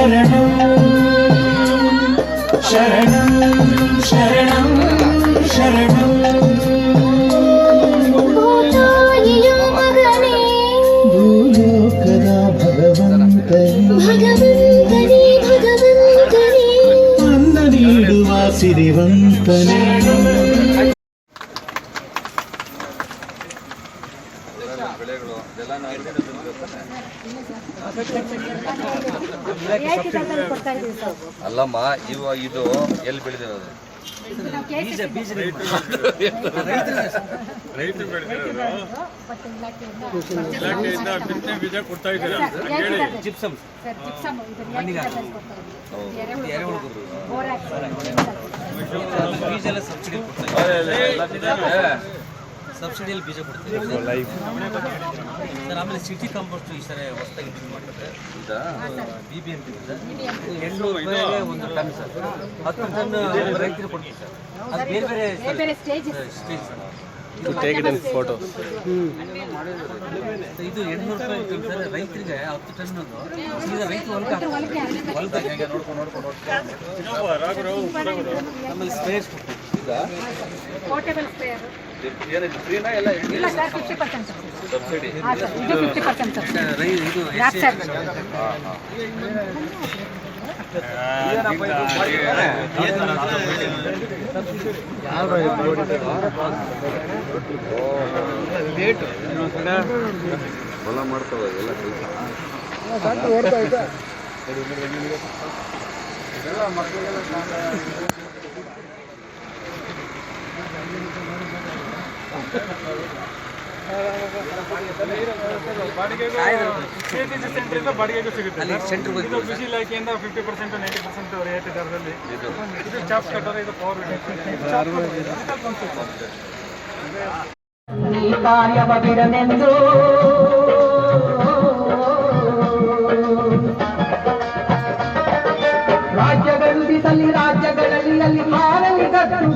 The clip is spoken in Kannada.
ಶರಣಂ ಶರಣಂ ಶರಣಂ ಶರಣಂ ಭೂತಾಯಿಯ ಮಗನೇ ಭೂಲೋಕದ ಭಗವಂತನೇ ಭಗವಂತನೇ ಭಗವಂತನೇ ಅನ್ನ ನೀಡುವ ಸಿರಿವಂತನೇ ಅಲ್ಲಮ್ಮ ಇವ ಇದು ಎಲ್ಲಿ ಬೆಳೆದಿರೋದು ಬೀಜ ಕೊಡ್ತಾ ಇದ್ದೀರಾ ಜಿಪ್ಸಮ್ ಬೀಜ ಎಲ್ಲ ಸಬ್ಸಿಡಿ ಸಬ್ಸಿಡಿಯಲ್ಲಿ ಬೀಜ ಕೊಡ್ತೀವಿ ಸರ್ ಆಮೇಲೆ ಸಿಟಿ ಕಾಂಪೋಸ್ಟ್ ಈ ಸರಿ ಹೊಸದಾಗಿ ಮಾಡಿದ್ದಾರೆ ಬಿ ಬಿ ಎಂ ಪಿ ಎಂಟುನೂರು ರೂಪಾಯಿಗೆ ಒಂದು ಟನ್ ಸರ್ ಹತ್ತು ಟನ್ ರೈತರು ಕೊಡ್ತೀವಿ ಸರ್ ಅದು ಬೇರೆ ಬೇರೆ ಸ್ಟೇಜ್ ಸರ್ ಫೋಟೋ ಇದು ಎಂಟ್ನೂರು ರೂಪಾಯಿ ಸರ್ ರೈತರಿಗೆ ಹತ್ತು ಟನ್ ಸೀದಾ ರೈತ ಹೊಲಕ್ಕೆ ಹೊಲಕ್ಕೆ ಹೇಗೆ ನೋಡ್ಕೊಂಡು ನೋಡ್ಕೊಂಡು ನೋಡ್ಕೊಂಡು. ಆಮೇಲೆ ಸ್ಪೇಸ್ ಪೋರ್ಟೇಬಲ್ ಸ್ಪೇರ್ ಏನಿದೆ ಫ್ರೀನಾ ಎಲ್ಲ ಇಲ್ಲ ಸರ್ ಫಿಫ್ಟಿ ಪರ್ಸೆಂಟ್ ಸಬ್ಸಿಡಿ ಹಾಂ ಸರ್ ಇದು ಫಿಫ್ಟಿ ಪರ್ಸೆಂಟ್ ಹೊಲ ಮಾಡ್ತಾವ ಎಲ್ಲ ಕೆಲಸ ಸೆಂಟ್ರಿಂದ ಬಾಡಿಗೆಗೂ ಸಿಗುತ್ತೆ ಇದು ಕೃಷಿ ಇಲಾಖೆಯಿಂದ ಫಿಫ್ಟಿ ಪರ್ಸೆಂಟ್ ನೈಂಟಿ ಪರ್ಸೆಂಟ್ ರಿಯಾಯಿತಿ ಇದು. ಇದು ಪವರ್ ಈ ಕಾರ್ಯವ ರಾಜ್ಯಗಳಲ್ಲಿ ರಾಜ್ಯಗಳಲ್ಲಿ ಅಲ್ಲಿ ಹಾರಲಿ ಗದ್ದು